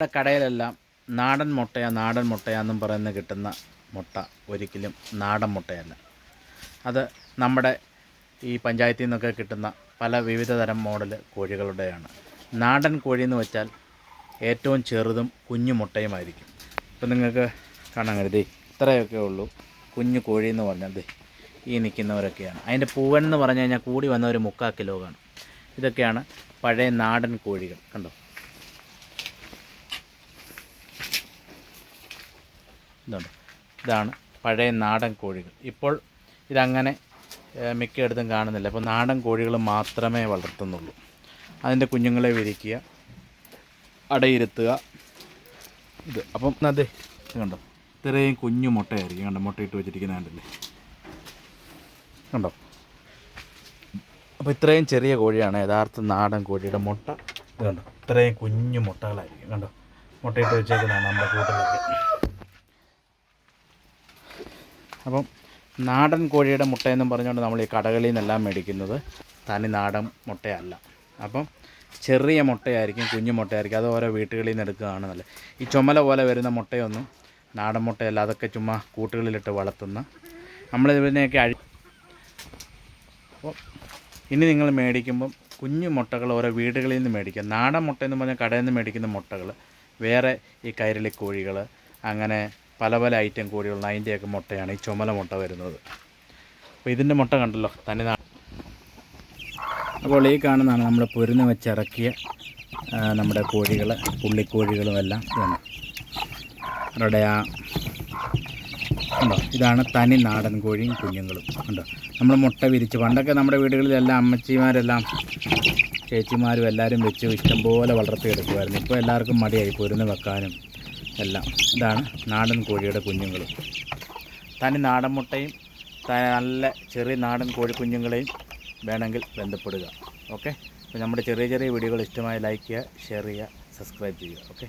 നമ്മുടെ കടയിലെല്ലാം നാടൻ മുട്ടയാ നാടൻ മുട്ടയാന്നും പറയുന്ന കിട്ടുന്ന മുട്ട ഒരിക്കലും നാടൻ മുട്ടയല്ല. അത് നമ്മുടെ ഈ പഞ്ചായത്തിൽ നിന്നൊക്കെ കിട്ടുന്ന പല വിവിധ തരം മോഡൽ കോഴികളുടെയാണ്. നാടൻ കോഴി എന്ന് വെച്ചാൽ ഏറ്റവും ചെറുതും കുഞ്ഞു മുട്ടയുമായിരിക്കും. ഇപ്പം നിങ്ങൾക്ക് കാണാൻ കരുതി ഇത്രയൊക്കെ ഉള്ളൂ കുഞ്ഞു കോഴി എന്ന് പറഞ്ഞാൽ ദേ ഈ നിൽക്കുന്നവരൊക്കെയാണ്. അതിന്റെ പൂവൻ എന്ന് പറഞ്ഞു കഴിഞ്ഞാൽ കൂടി വന്ന ഒരു മുക്കാൽ കിലോ കാണും ഇതൊക്കെയാണ് പഴയ നാടൻ കോഴികൾ. കണ്ടോ? ഇതുണ്ട്. ഇതാണ് പഴയ നാടൻ കോഴികൾ. ഇപ്പോൾ ഇതങ്ങനെ മിക്കയിടത്തും കാണുന്നില്ല. അപ്പോൾ നാടൻ കോഴികൾ മാത്രമേ വളർത്തുന്നുള്ളൂ. അതിന്റെ കുഞ്ഞുങ്ങളെ വിരിക്കുക അടയിരുത്തുക. ഇത് അപ്പം അതെ. ഇത് കണ്ടോ? ഇത്രയും കുഞ്ഞു മുട്ടയായിരിക്കും. കണ്ടോ? മുട്ടയിട്ട് വെച്ചിരിക്കുന്ന കണ്ടില്ലേ? കണ്ടോ? അപ്പോൾ ഇത്രയും ചെറിയ കോഴിയാണ് യഥാർത്ഥ നാടൻ കോഴിയുടെ മുട്ട. ഇത് കണ്ടോ? ഇത്രയും കുഞ്ഞു മുട്ടകളായിരിക്കും. കണ്ടോ? മുട്ടയിട്ട് വെച്ചേക്കുന്നതാണ് നമ്മുടെ കൂട്ടിലൊക്കെ അപ്പം നാടൻ കോഴിയുടെ മുട്ടയെന്നും പറഞ്ഞുകൊണ്ട് നമ്മൾ ഈ കടകളിൽ നിന്നെല്ലാം മേടിക്കുന്നത് തനി നാടൻ മുട്ടയല്ല. അപ്പം ചെറിയ മുട്ടയായിരിക്കും കുഞ്ഞു മുട്ടയായിരിക്കും. അത് ഓരോ വീട്ടുകളിൽ നിന്ന് എടുക്കുകയാണ് നല്ലത്. ഈ ചുമല പോലെ വരുന്ന മുട്ടയൊന്നും നാടൻ മുട്ടയല്ല. അതൊക്കെ ചുമ്മാ കൂട്ടുകളിലിട്ട് വളർത്തുന്ന നമ്മൾ ഇതിനെയൊക്കെ അഴി അപ്പോൾ ഇനി നിങ്ങൾ മേടിക്കുമ്പം കുഞ്ഞു മുട്ടകൾ ഓരോ വീടുകളിൽ നിന്ന് മേടിക്കുക. നാടൻ മുട്ട എന്ന് പറഞ്ഞാൽ കടയിൽ നിന്ന് മേടിക്കുന്ന മുട്ടകൾ വേറെ ഈ കൈരളി കോഴികൾ അങ്ങനെ പല പല ഐറ്റം കോഴികളുണ്ട് അതിന്റെയൊക്കെ മുട്ടയാണ് ഈ ചുമല മുട്ട വരുന്നത്. അപ്പോൾ ഇതിന്റെ മുട്ട കണ്ടല്ലോ തന്നെ അപ്പോൾ ഈ കാണുന്നതാണ് നമ്മൾ പൊരുന്ന് വെച്ചിറക്കിയ നമ്മുടെ കോഴികൾ പുള്ളിക്കോഴികളും എല്ലാം ഇതാണ്. അവരുടെ ആ ഉണ്ടോ? ഇതാണ് തനി നാടൻ കോഴിയും കുഞ്ഞുങ്ങളും. ഉണ്ടോ? നമ്മൾ മുട്ട വിരിച്ച് പണ്ടൊക്കെ നമ്മുടെ വീടുകളിലെല്ലാം അമ്മച്ചിമാരെല്ലാം ചേച്ചിമാരും എല്ലാവരും വെച്ച് ഇഷ്ടംപോലെ വളർത്തിയെടുക്കുമായിരുന്നു. ഇപ്പോൾ എല്ലാവർക്കും മടിയായി പൊരുന്ന് വെക്കാനും. എല്ലാം. ഇതാണ് നാടൻ കോഴിയുടെ കുഞ്ഞുങ്ങൾ തനി നാടൻ മുട്ടയും നല്ല ചെറിയ നാടൻ കോഴി കുഞ്ഞുങ്ങളെയും വേണമെങ്കിൽ ബന്ധപ്പെടുക. ഓക്കെ? അപ്പോൾ നമ്മുടെ ചെറിയ ചെറിയ വീഡിയോകൾ ഇഷ്ടമായി ലൈക്ക് ചെയ്യുക ഷെയർ ചെയ്യുക സബ്സ്ക്രൈബ് ചെയ്യുക. ഓക്കെ?